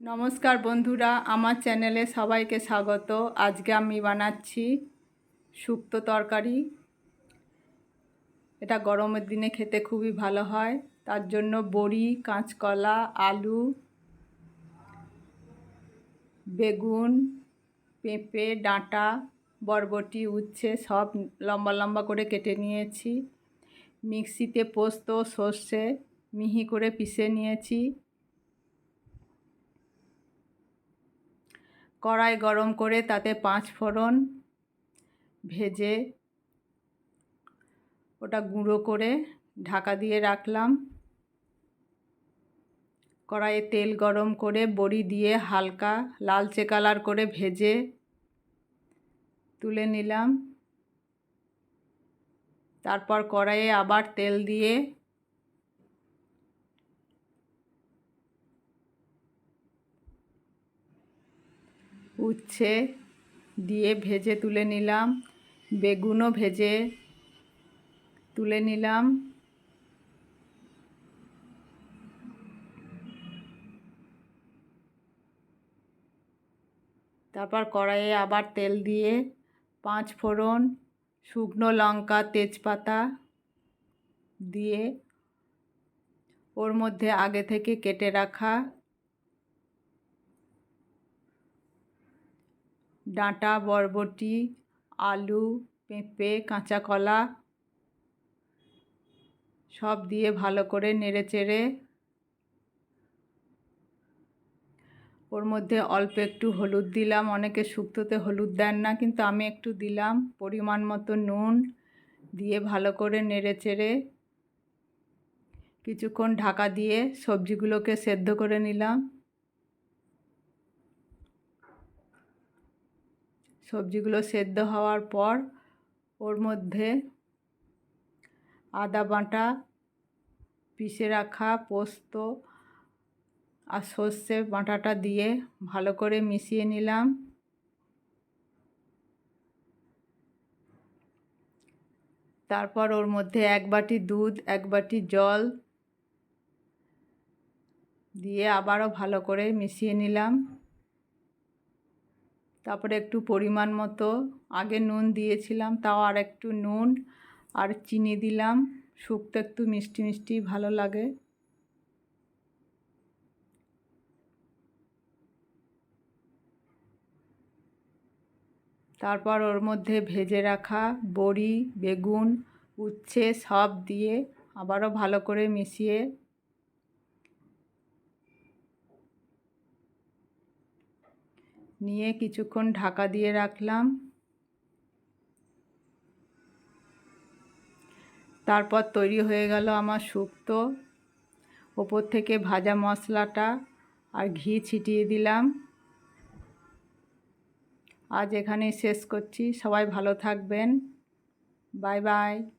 নমস্কার বন্ধুরা, আমার চ্যানেলে সবাইকে স্বাগত। আজকে আমি বানাচ্ছি শুক্তো তরকারি। এটা গরমের দিনে খেতে খুবই ভালো হয়। তার জন্য বড়ি, কাঁচকলা, আলু, বেগুন, পেঁপে, ডাঁটা, বরবটি, উচ্ছে সব লম্বা লম্বা করে কেটে নিয়েছি। মিক্সিতে পোস্ত, সর্ষে মিহি করে পিষে নিয়েছি। কড়াই গরম করে তাতে পাঁচ ফোড়ন ভেজে ওটা গুঁড়ো করে ঢাকা দিয়ে রাখলাম। কড়াইয়ে তেল গরম করে বড়ি দিয়ে হালকা লালচে কালার করে ভেজে তুলে নিলাম। তারপর কড়াইয়ে আবার তেল দিয়ে উচ্ছে দিয়ে ভেজে তুলে নিলাম। বেগুনও ভেজে তুলে নিলাম। তারপর কড়াইয়ে আবার তেল দিয়ে পাঁচ ফোড়ন শুকনো লঙ্কা, তেজপাতা দিয়ে ওর মধ্যে আগে থেকে কেটে রাখা ডাঁটা, বরবটি, আলু, পেঁপে কাঁচা কলা সব দিয়ে ভালো করে নেড়ে চেড়ে ওর মধ্যে অল্প একটু হলুদ দিলাম। অনেকে শুক্তোতে হলুদ দেন না, কিন্তু আমি একটু দিলাম। পরিমাণ মতো নুন দিয়ে ভালো করে নেড়ে চেড়ে কিছুক্ষণ ঢাকা দিয়ে সবজিগুলোকে সেদ্ধ করে নিলাম। সবজিগুলো সেদ্ধ হওয়ার পর ওর মধ্যে আদা বাটা পিষে রাখা পোস্ত আর সর্ষে বাটাটা দিয়ে ভালো করে মিশিয়ে নিলাম। তারপর ওর মধ্যে এক বাটি দুধ, এক বাটি জল দিয়ে আবারও ভালো করে মিশিয়ে নিলাম। তারপরে একটু পরিমাণ মতো, আগে নুন দিয়েছিলাম, তাও আর একটু নুন আর চিনি দিলাম। শুক্তো একটু মিষ্টি মিষ্টি ভালো লাগে। তারপর ওর মধ্যে ভেজে রাখা বড়ি, বেগুন, উচ্ছে সব দিয়ে আবারও ভালো করে মিশিয়ে নিয়ে কিছুক্ষণ ঢাকা দিয়ে রাখলাম। তারপর তৈরি হয়ে গেল আমার শুক্তো। ওপর থেকে ভাজা মশলাটা আর ঘি ছিটিয়ে দিলাম। আজ এখানেই শেষ করছি। সবাই ভালো থাকবেন। Bye bye.